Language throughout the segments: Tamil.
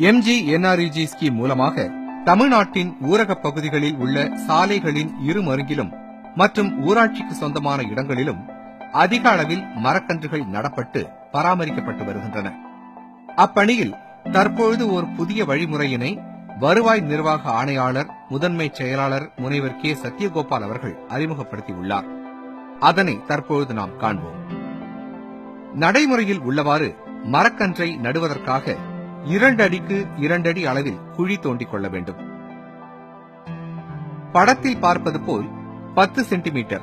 எம்ஜி என்ஆர்இஜி ஸ்கீம் மூலமாக தமிழ்நாட்டின் ஊரகப் பகுதிகளில் உள்ள சாலைகளின் இருமருங்கிலும் மற்றும் ஊராட்சிக்கு சொந்தமான இடங்களிலும் அதிக அளவில் மரக்கன்றுகள் நடப்பட்டு பராமரிக்கப்பட்டு வருகின்றன. அப்பணியில் தற்பொழுது ஒரு புதிய வழிமுறையினை வருவாய் நிர்வாக ஆணையாளர் முதன்மை செயலாளர் முனைவர் கே. சத்யகோபால் அவர்கள் அறிமுகப்படுத்தியுள்ளார். அதனை தற்பொழுது நாம் காண்போம். நடைமுறையில் உள்ளவாறு மரக்கன்றை நடுவதற்காக இரண்டு அடிக்கு இரண்டடி அளவில் குழி தோண்டிக் கொள்ள வேண்டும். படத்தில் பார்ப்பது போல் பத்து சென்டிமீட்டர்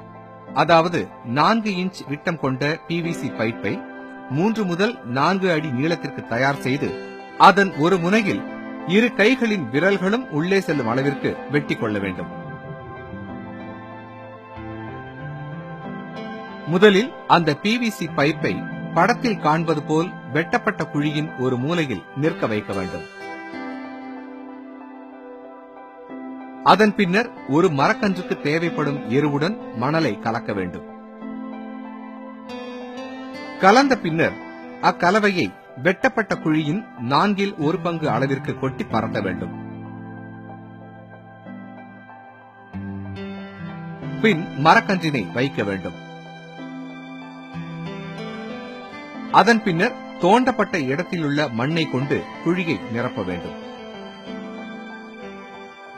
அதாவது நான்கு இன்ச் விட்டம் கொண்ட பிவிசி பைப்பை மூன்று முதல் நான்கு அடி நீளத்திற்கு தயார் செய்து அதன் ஒரு முனையில் இரு கைகளின் விரல்களும் உள்ளே செல்லும் அளவிற்கு வெட்டிக் கொள்ள வேண்டும். முதலில் அந்த பிவிசி பைப்பை படத்தில் காண்பது போல் வெட்டப்பட்ட குழியின் ஒரு மூலையில் நிற்க வைக்க வேண்டும். அதன் பின்னர் ஒரு மரக்கன்றுக்கு தேவைப்படும் எருவுடன் மணலை கலக்க வேண்டும். கலந்த பின்னர் அக்கலவையை வெட்டப்பட்ட குழியின் நான்கில் ஒரு பங்கு அளவிற்கு கொட்டி பரத்த வேண்டும். பின் மரக்கன்றினை வைக்க வேண்டும். அதன் பின்னர் தோண்டப்பட்ட இடத்திலுள்ள மண்ணை கொண்டு குழியை நிரப்ப வேண்டும்.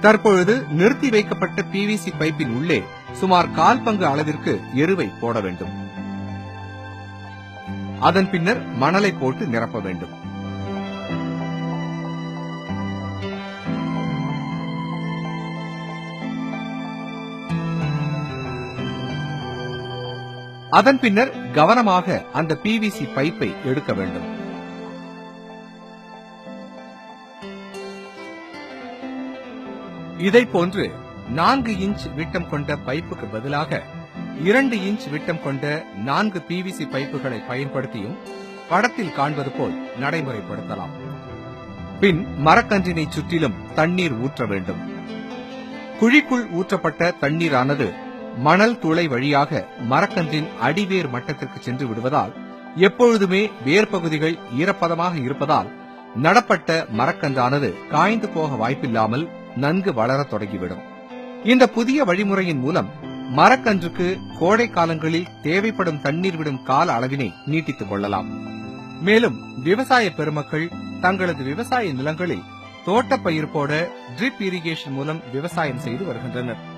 தற்பொழுது நிறுத்தி வைக்கப்பட்ட பிவிசி பைப்பின் உள்ளே சுமார் கால் பங்கு அளவிற்கு எருவை போட வேண்டும். அதன் பின்னர் மணலை போட்டு நிரப்ப வேண்டும். அதன் பின்னர் கவனமாக அந்த பிவிசி பைப்பை எடுக்க வேண்டும். இதை போன்று நான்கு இன்ச் விட்டம் கொண்ட பைப்புக்கு பதிலாக இரண்டு இன்ச் விட்டம் கொண்ட நான்கு பிவிசி பைப்புகளை பயன்படுத்தியும் படத்தில் காண்பது போல் நடைமுறைப்படுத்தலாம். பின் மரக்கன்றினை சுற்றிலும் தண்ணீர் ஊற்ற வேண்டும். குழிக்குள் ஊற்றப்பட்ட தண்ணீரானது மணல் துளை வழியாக மரக்கன்றின் அடிவேர் மட்டத்திற்கு சென்று விடுவதால் எப்பொழுதுமே வேர் பகுதிகள் ஈரப்பதமாக இருப்பதால் நடப்பட்ட மரக்கன்றானது காய்ந்து போக வாய்ப்பில்லாமல் நன்கு வளரத் தொடங்கிவிடும். இந்த புதிய வழிமுறையின் மூலம் மரக்கன்றுக்கு கோடை காலங்களில் தேவைப்படும் தண்ணீர் விடும் கால அளவினை நீட்டித்துக் கொள்ளலாம். மேலும் விவசாய பெருமக்கள் தங்களது விவசாய நிலங்களில் தோட்டப்பயிர் போட ட்ரிப் இரிகேஷன் மூலம் விவசாயம் செய்து வருகின்றனர்.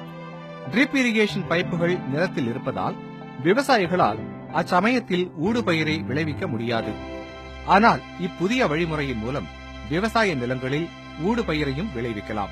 ட்ரிப் இரிகேஷன் பைப்புகள் நிலத்தில் இருப்பதால் விவசாயிகளால் அச்சமயத்தில் ஊடுபயிரை விளைவிக்க முடியாது. ஆனால் இப்புதிய வழிமுறையின் மூலம் விவசாய நிலங்களில் ஊடுபயிரையும் விளைவிக்கலாம்.